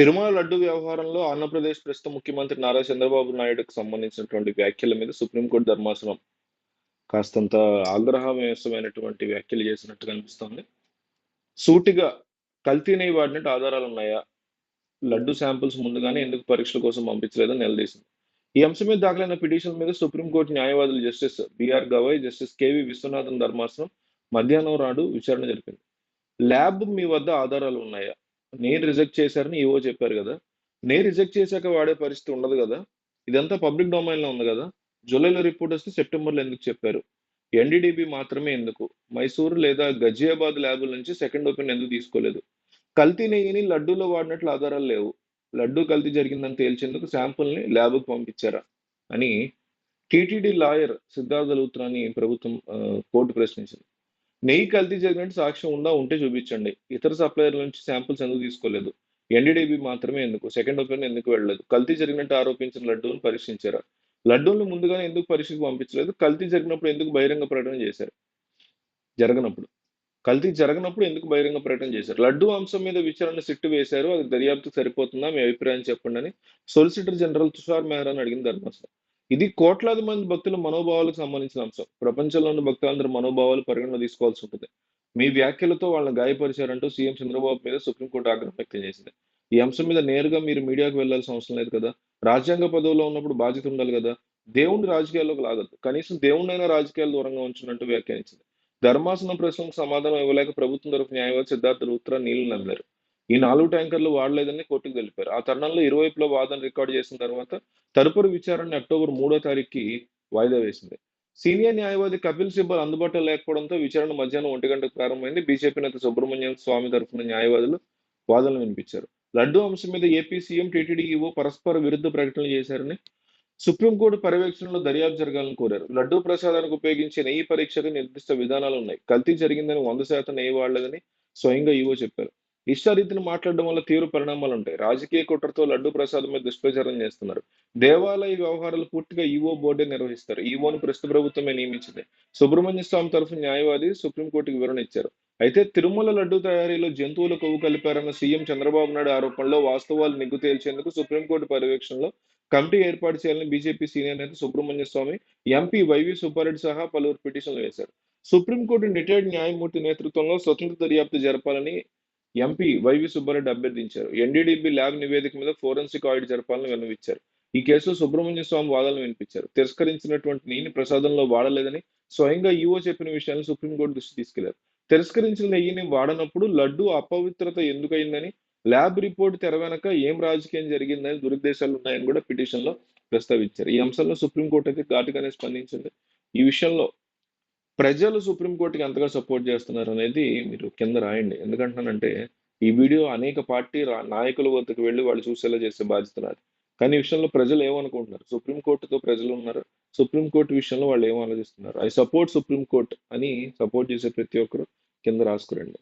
తిరుమల లడ్డు వ్యవహారంలో ఆంధ్రప్రదేశ్ ప్రస్తుత ముఖ్యమంత్రి నారా చంద్రబాబు నాయుడుకు సంబంధించినటువంటి వ్యాఖ్యల మీద సుప్రీంకోర్టు ధర్మాసనం కాస్తంత ఆగ్రహమయమైనటువంటి వ్యాఖ్యలు చేసినట్టు కనిపిస్తోంది. సూటిగా కల్తీ నెయ్యి వాడినట్టు ఆధారాలు ఉన్నాయా? లడ్డు శాంపిల్స్ ముందుగానే ఎందుకు పరీక్షల కోసం పంపించలేదని నిలదీసింది. ఈ అంశం మీద దాఖలైన పిటిషన్ మీద సుప్రీంకోర్టు న్యాయవాదులు justice B R Gavai justice K V Viswanathan ధర్మాసనం మధ్యాహ్నం నాడు విచారణ జరిపింది. ల్యాబ్ మీ వద్ద ఆధారాలు ఉన్నాయా? నేను రిజెక్ట్ చేశారని ఈవో చెప్పారు కదా. నేను రిజెక్ట్ చేశాక వాడే పరిస్థితి ఉండదు కదా. ఇదంతా పబ్లిక్ డొమైన్లో ఉంది కదా. జూలైలో రిపోర్ట్ వస్తే సెప్టెంబర్లో ఎందుకు చెప్పారు? ఎన్డీడీబీ మాత్రమే ఎందుకు? మైసూరు లేదా గజియాబాద్ ల్యాబుల నుంచి సెకండ్ ఒపీనియన్ ఎందుకు తీసుకోలేదు? కల్తీ నెయ్యిని లడ్డూలో వాడినట్లు ఆధారాలు లేవు. లడ్డూ కల్తీ జరిగిందని తేల్చేందుకు శాంపుల్ని ల్యాబ్కు పంపించారా? అని టీటీడీ లాయర్ సిద్ధార్థ లూత్రాని ప్రభుత్వం కోర్టు ప్రశ్నించింది. నెయ్యి కల్తీ జరిగినట్టు సాక్ష్యం ఉందా ఉంటే చూపించండి. ఇతర సప్లయర్ల నుంచి శాంపుల్స్ ఎందుకు తీసుకోలేదు? ఎన్డీడీబీ మాత్రమే ఎందుకు? సెకండ్ ఒపీనియన్ ఎందుకు వెళ్ళలేదు? కల్తీ జరిగినట్టు ఆరోపించిన లడ్డూను పరీక్షించారా? లడ్డూలను ముందుగానే ఎందుకు పరీక్షకు పంపించలేదు? కల్తీ జరిగినప్పుడు ఎందుకు బహిరంగ ప్రకటన చేశారు? జరగనప్పుడు. కల్తీ జరగనప్పుడు ఎందుకు బహిరంగ ప్రకటన చేశారు? లడ్డు అంశం మీద విచారణ సిట్టు వేశారు. అది దర్యాప్తు సరిపోతుందా? మీ అభిప్రాయం చెప్పండి అని సొలిసిటర్ జనరల్ తుషార్ మెహ్రాని అడిగిన ధర్మాసనం. ఇది కోట్లాది మంది భక్తుల మనోభావాలకు సంబంధించిన అంశం. ప్రపంచంలోని భక్తులందరి మనోభావాలు పరిగణన తీసుకోవాల్సి ఉంటుంది. మీ వ్యాఖ్యలతో వాళ్ళని గాయపరిచారంటూ సీఎం చంద్రబాబు మీద సుప్రీంకోర్టు ఆగ్రహం వ్యక్తం చేసింది. ఈ అంశం మీద నేరుగా మీరు మీడియాకు వెళ్ళాల్సిన అవసరం లేదు కదా. రాజ్యాంగ పదవిలో ఉన్నప్పుడు బాధ్యత ఉండాలి కదా. దేవుణ్ణి రాజకీయాల్లోకి లాగద్దు. కనీసం దేవుణ్ణైనా రాజకీయాలు దూరంగా ఉంచినట్టు వ్యాఖ్యానించింది. ధర్మాసనం ప్రశ్నలకు సమాధానం ఇవ్వలేక ప్రభుత్వం తరఫు న్యాయవాది సిద్ధార్థ లూత్రా నీళ్ళు నమ్మారు. ఈ నాలుగు ట్యాంకర్లు వాడలేదని కోర్టుకు తెలిపారు. ఆ తరుణంలో ఇరువైపులో వాదన రికార్డు చేసిన తర్వాత తదుపరి విచారణని అక్టోబర్ మూడో తారీఖుకి వాయిదా వేసింది. సీనియర్ న్యాయవాది కపిల్ సిబ్బల్ అందుబాటులో లేకపోవడంతో విచారణ మధ్యాహ్నం ఒంటి గంటకు ప్రారంభమైంది. బీజేపీ నేత సుబ్రహ్మణ్యం స్వామి తరఫున న్యాయవాదులు వాదనలు వినిపించారు. లడ్డు అంశం మీద ఏపీ సీఎం టీటీడీఈఓ పరస్పర విరుద్ధ ప్రకటనలు చేశారని సుప్రీంకోర్టు పర్యవేక్షణలో దర్యాప్తు జరగాలని కోరారు. లడ్డూ ప్రసాదానికి ఉపయోగించే నెయ్యి పరీక్షకు నిర్దిష్ట విధానాలు ఉన్నాయి. కల్తీ జరిగిందని వంద శాతం నెయ్యి వాడలేదని స్వయంగా ఈవో చెప్పారు. ఇష్టారీతిని మాట్లాడడం వల్ల తీవ్ర పరిణామాలు ఉంటాయి. రాజకీయ కుట్రతో లడ్డు ప్రసాద్ మీద దుష్ప్రచారం చేస్తున్నారు. దేవాలయ వ్యవహారాలు పూర్తిగా ఈవో బోర్డే నిర్వహిస్తారు. ఈవోను ప్రస్తుత ప్రభుత్వమే నియమించింది. సుబ్రహ్మణ్య స్వామి తరఫు న్యాయవాది సుప్రీంకోర్టుకు వివరణ ఇచ్చారు. అయితే తిరుమల లడ్డు తయారీలో జంతువుల కొవ్వు కలిపారన్న సీఎం చంద్రబాబు నాయుడు ఆరోపణలో వాస్తవాలు నిగ్గు తేల్చేందుకు సుప్రీంకోర్టు పర్యవేక్షణలో కమిటీ ఏర్పాటు చేయాలని బీజేపీ సీనియర్ నేత Subramanya Swamy MP Y V Subba Reddy సహా పలువురు పిటిషన్లు వేశారు. సుప్రీంకోర్టు రిటైర్డ్ న్యాయమూర్తి నేతృత్వంలో స్వతంత్ర దర్యాప్తు జరపాలని ఎంపీ వైవి సుబ్బారెడ్డి అభ్యర్థించారు. ఎన్డీడీబీ ల్యాబ్ నివేదిక మీద ఫోరెన్సిక్ ఆడిట్ జరపాలని విన్నవిచ్చారు ఈ కేసులో సుబ్రహ్మణ్య స్వామి వాదనలు వినిపించారు. తిరస్కరించినటువంటి నెయ్యిని ప్రసాదంలో వాడలేదని స్వయంగా ఈవో చెప్పిన విషయాన్ని సుప్రీంకోర్టు దృష్టి తీసుకెళ్ళారు. తిరస్కరించిన నెయ్యిని వాడనప్పుడు లడ్డు అపవిత్రత ఎందుకయిందని ల్యాబ్ రిపోర్ట్ తెర వెనక ఏం రాజకీయం జరిగిందని దురుద్దేశాలు ఉన్నాయని కూడా పిటిషన్లో ప్రస్తావించారు. ఈ అంశంలో సుప్రీంకోర్టు అయితే ఘాటుగానే స్పందించింది. ఈ విషయంలో ప్రజలు సుప్రీంకోర్టుకి ఎంతగా సపోర్ట్ చేస్తున్నారు అనేది మీరు కింద రాయండి. ఎందుకంటానంటే ఈ వీడియో అనేక పార్టీ నాయకుల వద్దకు వెళ్ళి వాళ్ళు చూసేలా చేసే బాధ్యత నాది. కానీ ఈ విషయంలో ప్రజలు ఏమనుకుంటున్నారు? సుప్రీంకోర్టుతో ప్రజలు ఉన్నారు? సుప్రీంకోర్టు విషయంలో వాళ్ళు ఏం ఆలోచిస్తున్నారు? ఐ సపోర్ట్ సుప్రీంకోర్టు అని సపోర్ట్ చేసే ప్రతి ఒక్కరు కింద రాసుకురండి.